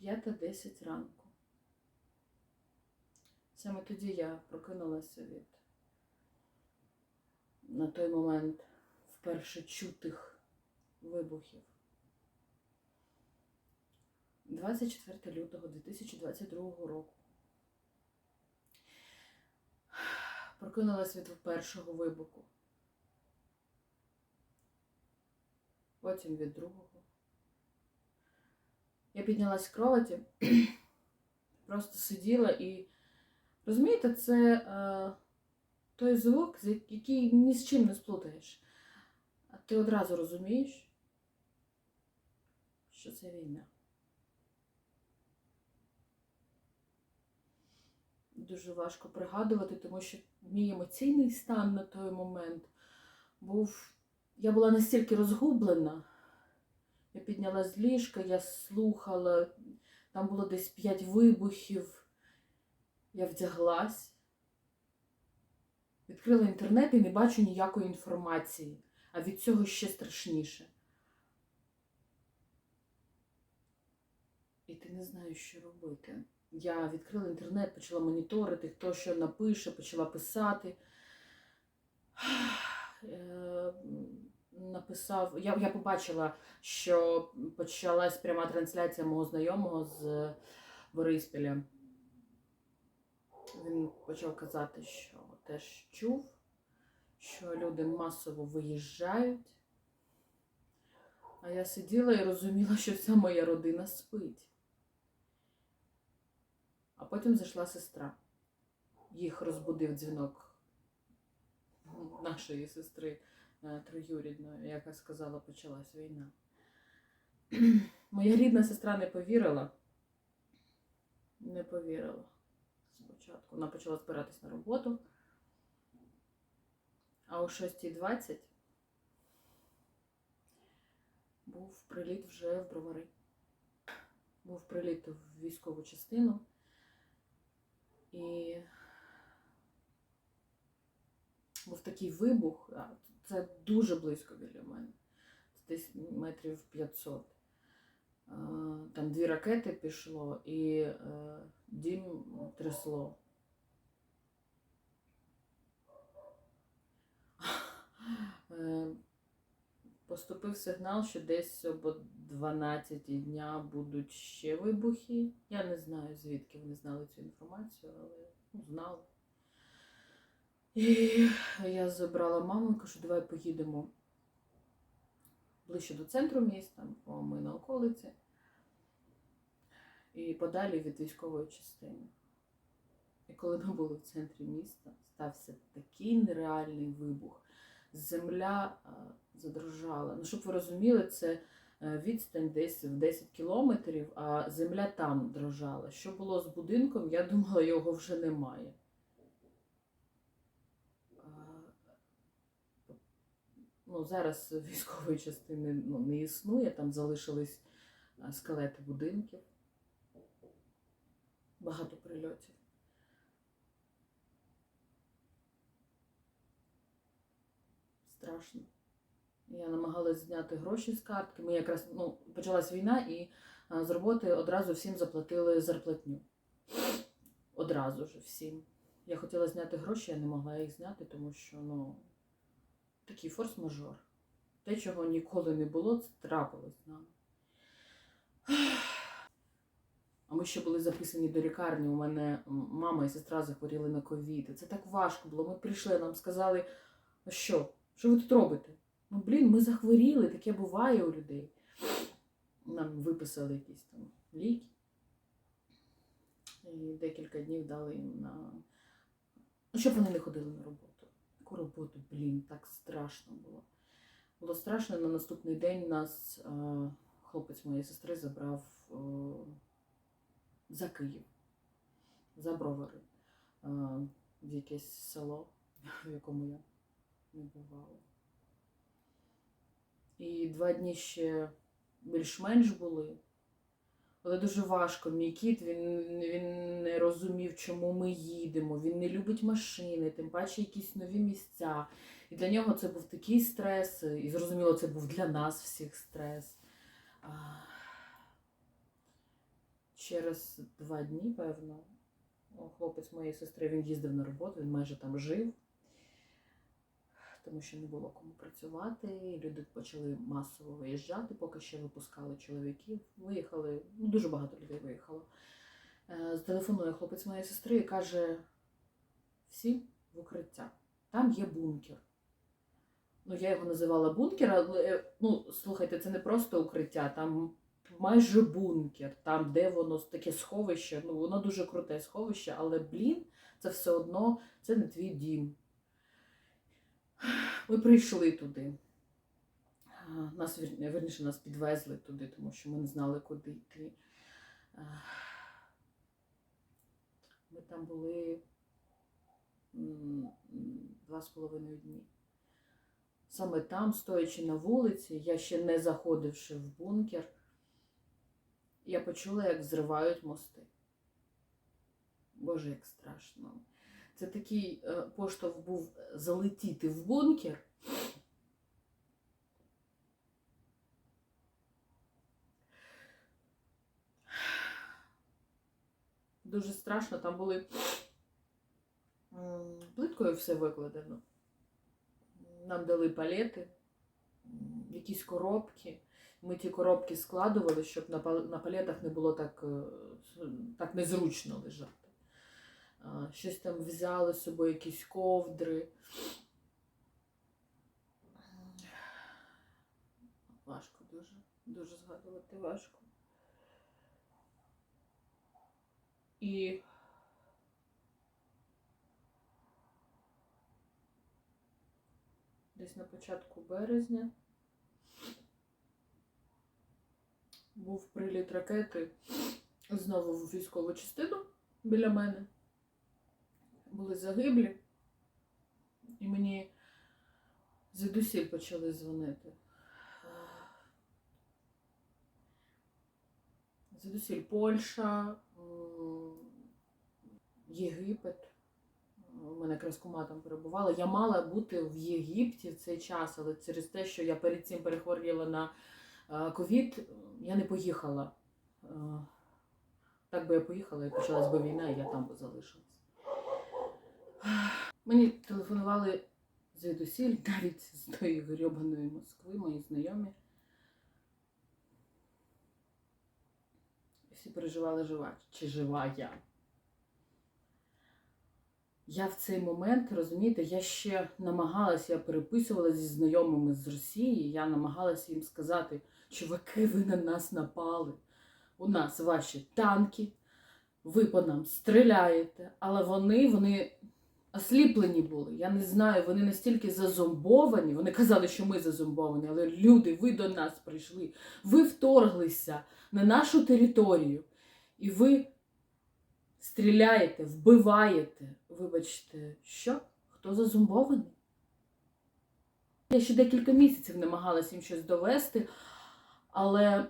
5.10 ранку. Саме тоді я прокинулася від на той момент вперше чутих вибухів. 24 лютого 2022 року. Прокинулась від першого вибуху. Потім від другого. Я піднялась з кроваті, просто сиділа і. Розумієте, це е, той звук, який ні з чим не сплутаєш. А ти одразу розумієш, що це війна. Дуже важко пригадувати, тому що мій емоційний стан на той момент був. Я була настільки розгублена. Я підняла з ліжка, я слухала, там було десь п'ять вибухів. Я вдяглась, відкрила інтернет і не бачу ніякої інформації, а від цього ще страшніше. І ти не знаєш, що робити. Я відкрила інтернет, почала моніторити, хто що напише, почала писати. Написав, я, я побачила, що почалась пряма трансляція мого знайомого з Бориспіля. Він почав казати, що теж чув, що люди масово виїжджають. А я сиділа і розуміла, що вся моя родина спить. А потім зайшла сестра. Їх розбудив дзвінок нашої сестри е, троюрідної, яка сказала, почалась війна. Моя рідна сестра не повірила. Не повірила спочатку. Вона почала збиратись на роботу. А о 6.20 був приліт вже в бровари. Був приліт в військову частину. І був такий вибух. Це дуже близько біля мене. Десь метрів 500. Там дві ракети пішло і е, дім трясло. Е, Поступив сигнал, що десь об 12 дня будуть ще вибухи. Я не знаю, звідки вони знали цю інформацію, але ну, знали. І я забрала маму і кажу, давай поїдемо ближче до центру міста, бо ми на околиці, і подалі від військової частини. І коли ми були в центрі міста, стався такий нереальний вибух. Земля а, задрожала. Ну, щоб ви розуміли, це е, відстань десь в 10 кілометрів, а земля там дрожала. Що було з будинком, я думала, його вже немає. Ну, зараз військової частини ну, не існує, там залишились а, скелети будинків, багато прильотів. Страшно. Я намагалась зняти гроші з картки. Ми якраз ну, почалась війна, і а, з роботи одразу всім заплатили зарплатню. Одразу ж всім. Я хотіла зняти гроші, я не могла їх зняти, тому що ну, такий форс-мажор. Те, чого ніколи не було, це трапилось з нами. А ми ще були записані до лікарні. У мене мама і сестра захворіли на ковід. Це так важко було. Ми прийшли, нам сказали, що? Що ви тут робите? Ну, блін, ми захворіли, таке буває у людей. Нам виписали якісь там ліки. І декілька днів дали їм на. Ну, щоб вони не ходили на роботу. Таку роботу, блін, так страшно було. Було страшно, на наступний день нас е, хлопець моєї сестри забрав е, за Київ, за бровари, е, в якесь село, в якому я не бувала. І два дні ще більш-менш були. Але дуже важко. Мій кіт він, він не розумів, чому ми їдемо. Він не любить машини, тим паче якісь нові місця. І для нього це був такий стрес, і зрозуміло, це був для нас всіх стрес. Через два дні, певно, хлопець моєї сестри він їздив на роботу, він майже там жив, тому що не було кому працювати. Люди почали масово виїжджати, поки ще випускали чоловіків. Виїхали, ну дуже багато людей виїхало. Е, Зателефонує хлопець моєї сестри і каже: всі в укриття. Там є бункер. Ну, я його називала бункер, але е, ну, слухайте, це не просто укриття, там майже бункер, там, де воно таке сховище. Ну, воно дуже круте сховище, але, блін, це все одно це не твій дім. Ми прийшли туди. Нас, верніше, нас підвезли туди, тому що ми не знали, куди йти. Ми там були два з половиною дні. Саме там, стоячи на вулиці, я ще не заходивши в бункер, я почула, як зривають мости. Боже, як страшно. Це такий е, поштовх був залетіти в бункер. Дуже страшно, там були плиткою все викладено. Нам дали палети, якісь коробки. Ми ті коробки складували, щоб на, палетах не було так, е, так незручно лежати. Щось там взяли з собою, якісь ковдри. Важко дуже, дуже згадувати важко. І десь на початку березня був приліт ракети знову в військову частину біля мене. Були загиблі, і мені звідусіль почали дзвонити. Звідусіль Польща, Єгипет. У мене якраз кума там перебувала. Я мала бути в Єгипті в цей час, але через те, що я перед цим перехворіла на е, ковід, я не поїхала. Е, Так би я поїхала і почалась би війна, і я там би залишилась. Мені телефонували звідусіль, навіть з тої грьобаної Москви, мої знайомі. Всі переживали жива, чи жива я. Я в цей момент, розумієте, я ще намагалася, я переписувалася зі знайомими з Росії, я намагалася їм сказати, чуваки, ви на нас напали. У нас ваші танки, ви по нам стріляєте, але вони, вони осліплені були. Я не знаю, вони настільки зазомбовані. Вони казали, що ми зазомбовані, але люди, ви до нас прийшли, ви вторглися на нашу територію, і ви стріляєте, вбиваєте. Вибачте, що? Хто зазомбований? Я ще декілька місяців намагалася їм щось довести, але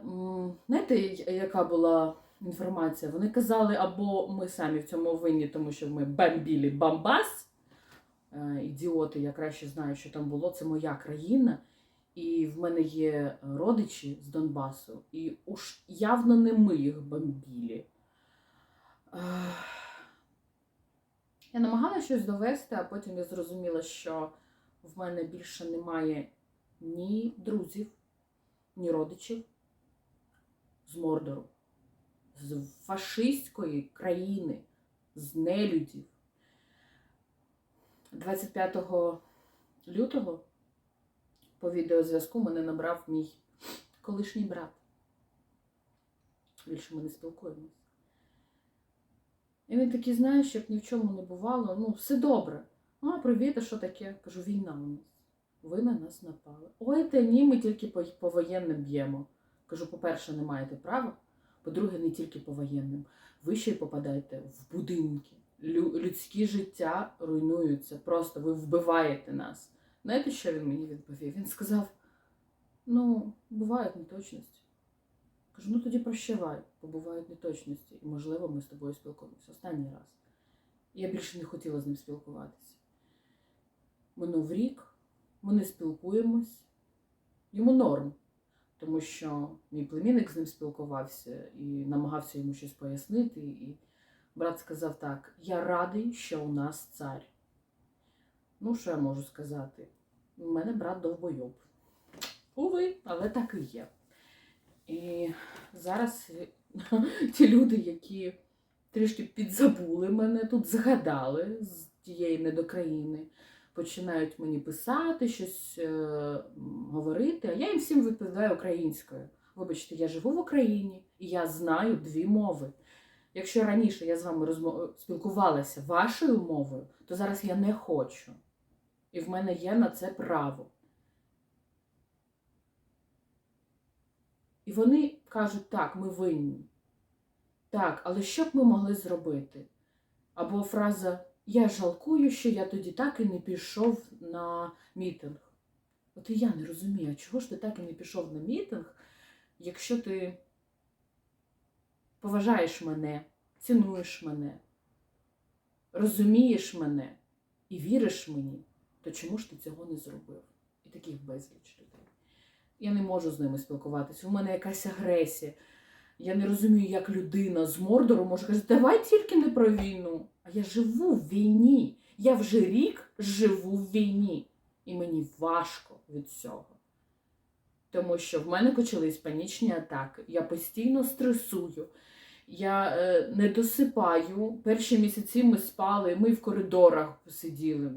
знаєте, яка була інформація? Вони казали, або ми самі в цьому винні, тому що ми бомбілі Бамбас. Е, Ідіоти, я краще знаю, що там було. Це моя країна. І в мене є родичі з Донбасу, і уж явно не ми їх бомбілі. Я намагалася щось довести, а потім я зрозуміла, що в мене більше немає ні друзів, ні родичів з Мордору, з фашистської країни, з нелюдів. 25 лютого по відеозв'язку мене набрав мій колишній брат. Більше ми не спілкуємось. І він такий, знаєш, як ні в чому не бувало, ну, все добре. Ну, а привіт, а що таке? Кажу, війна у нас. Ви на нас напали. Ой, та ні, ми тільки по, по воєнним б'ємо. Кажу, по-перше, не маєте права. По-друге, не тільки по воєнним. Ви ще й попадаєте в будинки. Лю- людські життя руйнуються. Просто ви вбиваєте нас. Знаєте, що він мені відповів? Він сказав: ну, бувають неточності. Кажу, ну тоді прощавай, бо бувають неточності, і можливо ми з тобою спілкуємося останній раз. Я більше не хотіла з ним спілкуватися. Минув рік, ми не спілкуємось. Йому норм. Тому що мій племінник з ним спілкувався і намагався йому щось пояснити. І брат сказав так: Я радий, що у нас цар. Ну, що я можу сказати? У мене брат довбойоб. Уви, але так і є. І зараз ті люди, які трішки підзабули мене, тут згадали з тієї недокраїни, починають мені писати, щось е, говорити, а я їм всім відповідаю українською. Вибачте, я живу в Україні і я знаю дві мови. Якщо раніше я з вами розмо... спілкувалася вашою мовою, то зараз я не хочу. І в мене є на це право. І вони кажуть, так, ми винні. Так, але що б ми могли зробити? Або фраза Я жалкую, що я тоді так і не пішов на мітинг. От і я не розумію, чого ж ти так і не пішов на мітинг, якщо ти поважаєш мене, цінуєш мене, розумієш мене і віриш мені, то чому ж ти цього не зробив? І таких безліч людей. Я не можу з ними спілкуватися. У мене якась агресія. Я не розумію, як людина з Мордору може казати, давай тільки не про війну. Я живу в війні. Я вже рік живу в війні. І мені важко від цього. Тому що в мене почались панічні атаки. Я постійно стресую. Я е, не досипаю. Перші місяці ми спали, ми в коридорах сиділи.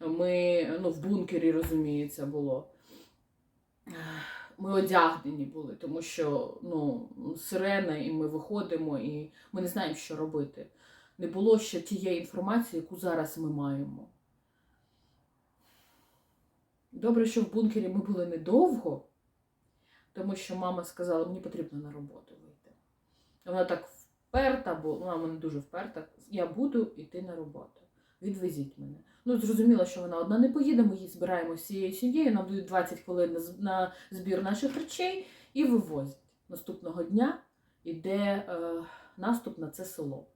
Ми ну, в бункері, розуміється, було. Ми одягнені були, тому що ну, сирена, і ми виходимо, і ми не знаємо, що робити. Не було ще тієї інформації, яку зараз ми маємо. Добре, що в бункері ми були недовго, тому що мама сказала, мені потрібно на роботу вийти. Вона так вперта, бо вона в мене дуже вперта. Я буду йти на роботу. Відвезіть мене. Ну, зрозуміло, що вона одна не поїде, ми її збираємо з цією сім'єю, нам дають 20 хвилин на збір наших речей і вивозять. Наступного дня йде е, наступ на це село.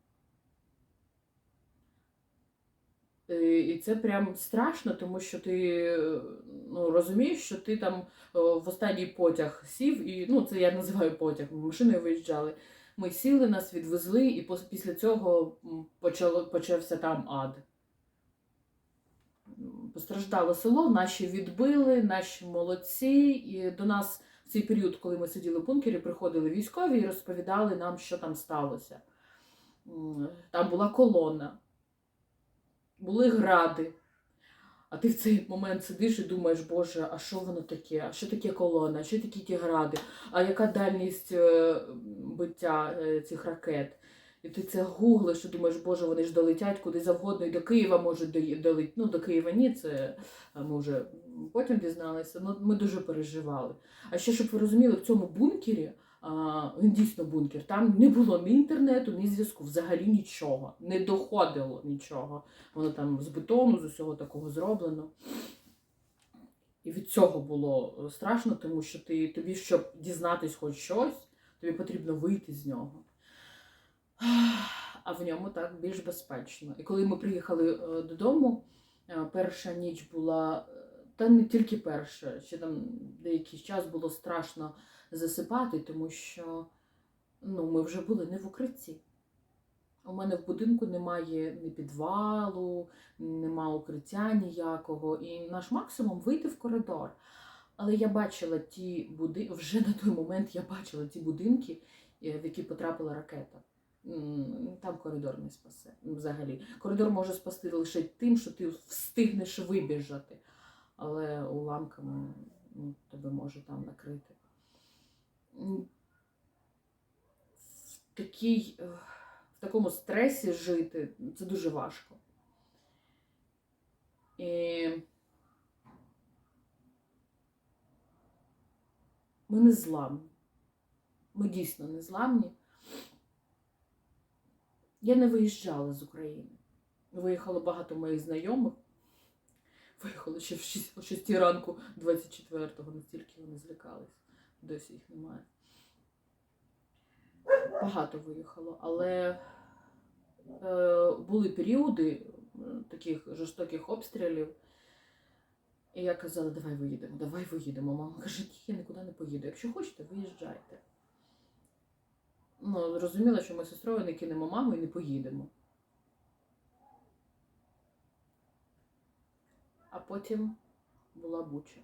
Е, І це прям страшно, тому що ти е, ну, розумієш, що ти там е, в останній потяг сів, і ну, це я називаю потяг, ми машиною виїжджали. Ми сіли, нас відвезли, і після цього почало, почався там ад. Постраждало село, наші відбили, наші молодці. І до нас в цей період, коли ми сиділи в бункері, приходили військові і розповідали нам, що там сталося. Там була колона, були гради. А ти в цей момент сидиш і думаєш, Боже, а що воно таке? А що таке колона? А що такі ті гради? А яка дальність е, биття е, цих ракет? І ти це гуглиш і думаєш, Боже, вони ж долетять куди завгодно, і до Києва можуть долетіти. Ну, до Києва ні, це е, ми вже потім дізналися. Ну, ми дуже переживали. А ще, щоб ви розуміли, в цьому бункері, він дійсно бункер, там не було ні інтернету, ні зв'язку, взагалі нічого. Не доходило нічого. Воно там з бетону, з усього такого зроблено. І від цього було страшно, тому що ти, тобі, щоб дізнатись хоч щось, тобі потрібно вийти з нього. А в ньому так більш безпечно. І коли ми приїхали е, додому, е, перша ніч була, е, та не тільки перша, ще там деякий час було страшно засипати, тому що ну, ми вже були не в укритті. У мене в будинку немає ні підвалу, нема укриття ніякого. І наш максимум вийти в коридор. Але я бачила ті будинки, вже на той момент я бачила ті будинки, е, в які потрапила ракета. Там коридор не спасе взагалі. Коридор може спасти лише тим, що ти встигнеш вибіжати. Але уламками ну, тебе може там накрити. В, такій, е, в такому стресі жити це дуже важко. І ми не зламні. Ми дійсно не зламні. Я не виїжджала з України. Виїхало багато моїх знайомих. Виїхали ще в 6, о 6 ранку 24-го, настільки вони злякались. Досі їх немає. Багато виїхало, але е, були періоди таких жорстоких обстрілів. І я казала, давай виїдемо, давай виїдемо. Мама каже, ні, я нікуди не поїду. Якщо хочете, виїжджайте. Ну, зрозуміла, що ми з сестрою не кинемо маму і не поїдемо. А потім була буча.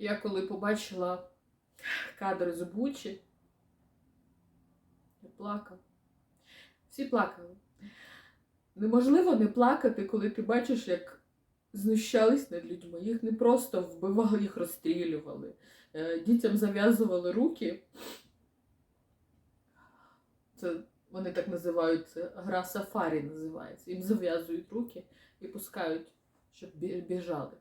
Я коли побачила кадри з Бучі, я плакала. Всі плакали. Неможливо не плакати, коли ти бачиш, як знущались над людьми. Їх не просто вбивали, їх розстрілювали. Е, Дітям зав'язували руки. Це вони так називають це гра сафарі називається. Їм зав'язують руки і пускають, щоб біжали.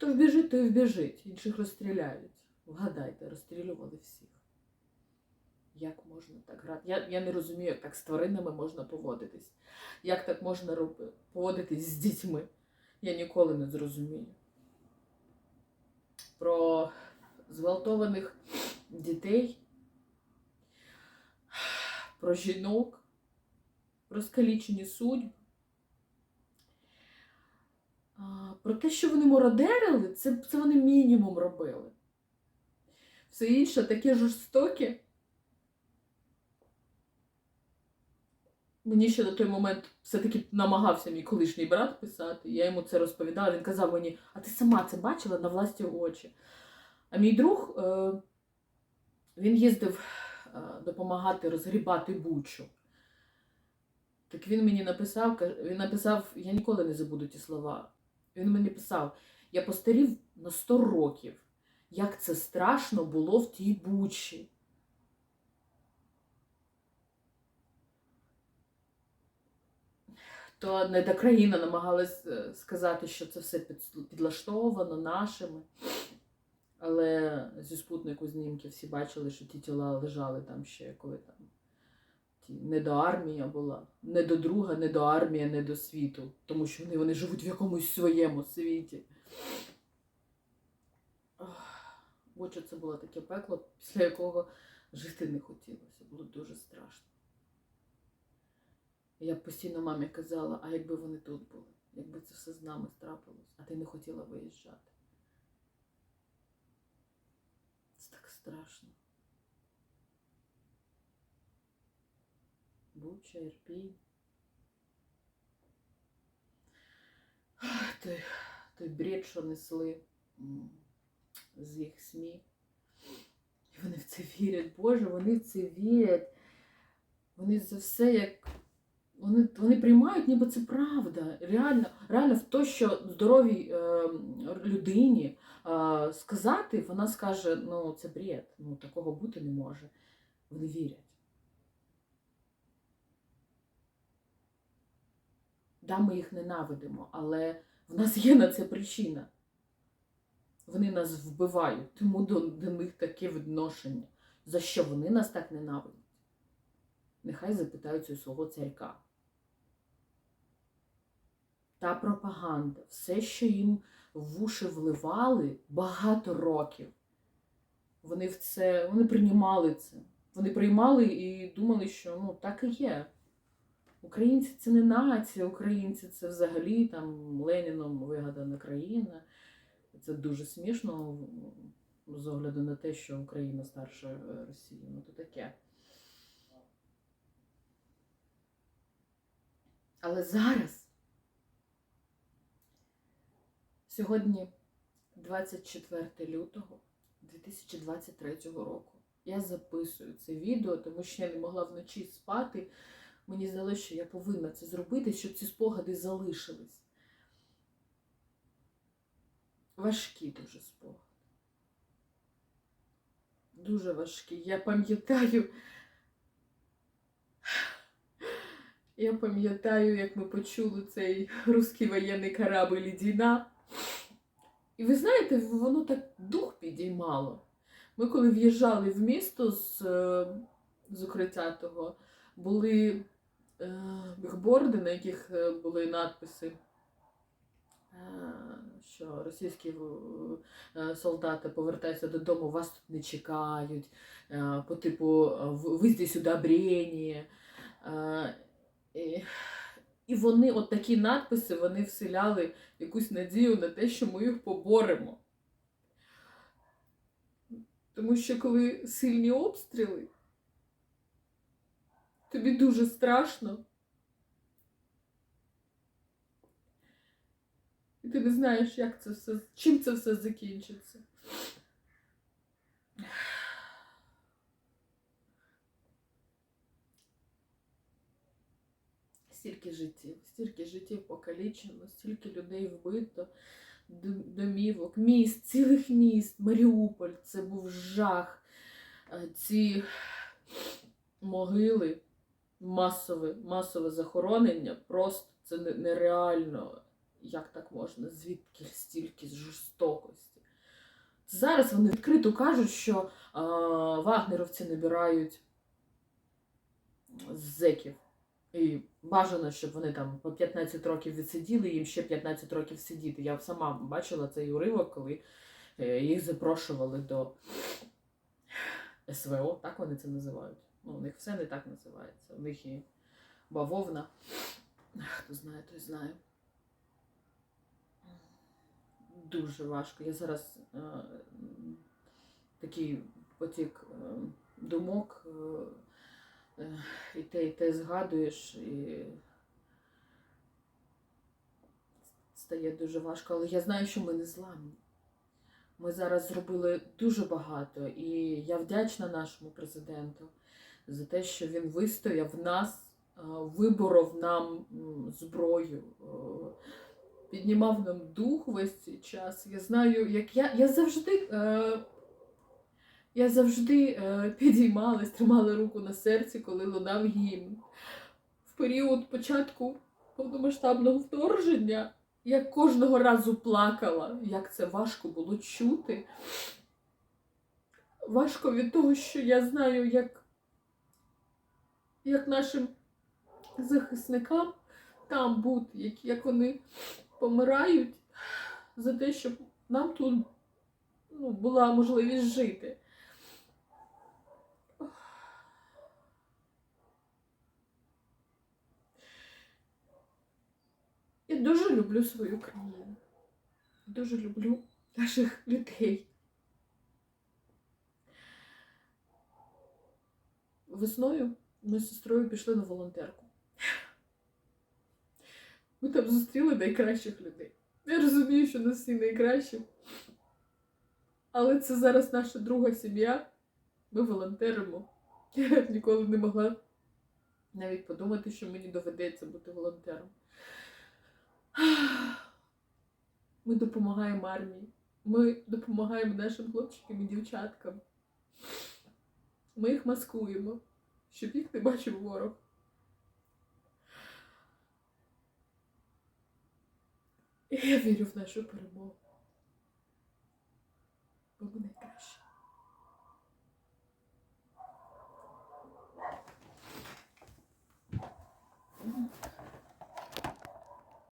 Хто вбіжить, той вбіжить, інших розстріляють. Вгадайте, розстрілювали всіх. Як можна так грати? Я, я не розумію, як так з тваринами можна поводитись. Як так можна роб- поводитись з дітьми? Я ніколи не зрозумію. Про зґвалтованих дітей, про жінок, про скалічені судьби. А, Про те, що вони мародерили, це, це вони мінімум робили. Все інше таке жорстоке. Мені ще на той момент все-таки намагався мій колишній брат писати. Я йому це розповідала. Він казав мені, а ти сама це бачила на власні очі. А мій друг е, він їздив е, допомагати розгрібати бучу. Так він мені написав, він написав, я ніколи не забуду ті слова. Він мені писав: я постарів на 100 років. Як це страшно було в тій бучі. То не та країна намагалась е, сказати, що це все підлаштовано нашими. Але зі спутнику знімків всі бачили, що ті тіла лежали там ще, коли там ті, не до армія була, не до друга, не до армія, не до світу. Тому що вони, вони живуть в якомусь своєму світі. Отже, це було таке пекло, після якого жити не хотілося. Було дуже страшно. Я постійно мамі казала, а якби вони тут були, якби це все з нами трапилось, а ти не хотіла виїжджати. Це так страшно. Буча, Ірпінь. Той, той бред, що несли з їх СМІ. І вони в це вірять. Боже, вони в це вірять. Вони за все як. Вони, вони приймають, ніби це правда. Реально, реально в те, що здоровій е, людині е, сказати, вона скаже, ну це бред, ну такого бути не може. Вони вірять. Да, ми їх ненавидимо, але в нас є на це причина. Вони нас вбивають, тому до, до них таке відношення. За що вони нас так ненавидять? Нехай запитаються у свого царька. Та пропаганда, все, що їм в вуші вливали багато років. Вони в це, вони приймали це. Вони приймали і думали, що ну так і є. Українці це не нація, українці це взагалі там Леніном вигадана країна. Це дуже смішно з огляду на те, що Україна старша Росії. Ну то таке. Але зараз, сьогодні 24 лютого 2023 року, я записую це відео, тому що я не могла вночі спати. Мені здалося, що я повинна це зробити, щоб ці спогади залишились. Важкі дуже спогади. Дуже важкі. Я пам'ятаю. Я пам'ятаю, як ми почули цей русський воєнний корабль Лідіна. І ви знаєте, воно так дух підіймало. Ми коли в'їжджали в місто з, е, з укриття того, були бігборди, на яких е, були надписи, е, що російські е, солдати повертаються додому, вас тут не чекають, е, по типу ви здесь удобрення. Е, і, і вони, от такі надписи, вони вселяли якусь надію на те, що ми їх поборемо. Тому що коли сильні обстріли, тобі дуже страшно. І ти не знаєш, як це все, чим це все закінчиться. Стільки життів, стільки життів покалічено, стільки людей вбито, домівок, міст, цілих міст, Маріуполь, це був жах. Е, Ці могили, масове, масове захоронення, просто це нереально. Як так можна? Звідки стільки жорстокості? Зараз вони відкрито кажуть, що а, вагнеровці набирають зеків. І бажано, щоб вони там по 15 років відсиділи, їм ще 15 років сидіти. Я сама бачила цей уривок, коли е, їх запрошували до СВО, так вони це називають. Ну, у них все не так називається. У них і бавовна. Хто знає, той знає. Дуже важко. Я зараз е, такий потік е, думок. Е, е, і те, і те згадуєш, і стає дуже важко. Але я знаю, що ми не зламні. Ми зараз зробили дуже багато, і я вдячна нашому президенту за те, що він вистояв нас, е, виборов нам зброю, е, піднімав нам дух весь цей час. Я знаю, як я, я завжди. Е, я завжди підіймалась, тримала руку на серці, коли лунав гімн. В період початку повномасштабного вторгнення я кожного разу плакала, як це важко було чути. Важко від того, що я знаю, як, як нашим захисникам там бути, як, вони помирають за те, щоб нам тут ну, була можливість жити. Я дуже люблю свою країну. Дуже люблю наших людей. Весною ми з сестрою пішли на волонтерку. Ми там зустріли найкращих людей. Я розумію, що нас всі найкращі. Але це зараз наша друга сім'я. Ми волонтеримо. Я ніколи не могла навіть подумати, що мені доведеться бути волонтером. Ми допомагаємо армії. Ми допомагаємо нашим хлопчикам і дівчаткам. Ми їх маскуємо, щоб їх не бачив ворог. І я вірю в нашу перемогу. Бо ми найкраще. Mm-hmm.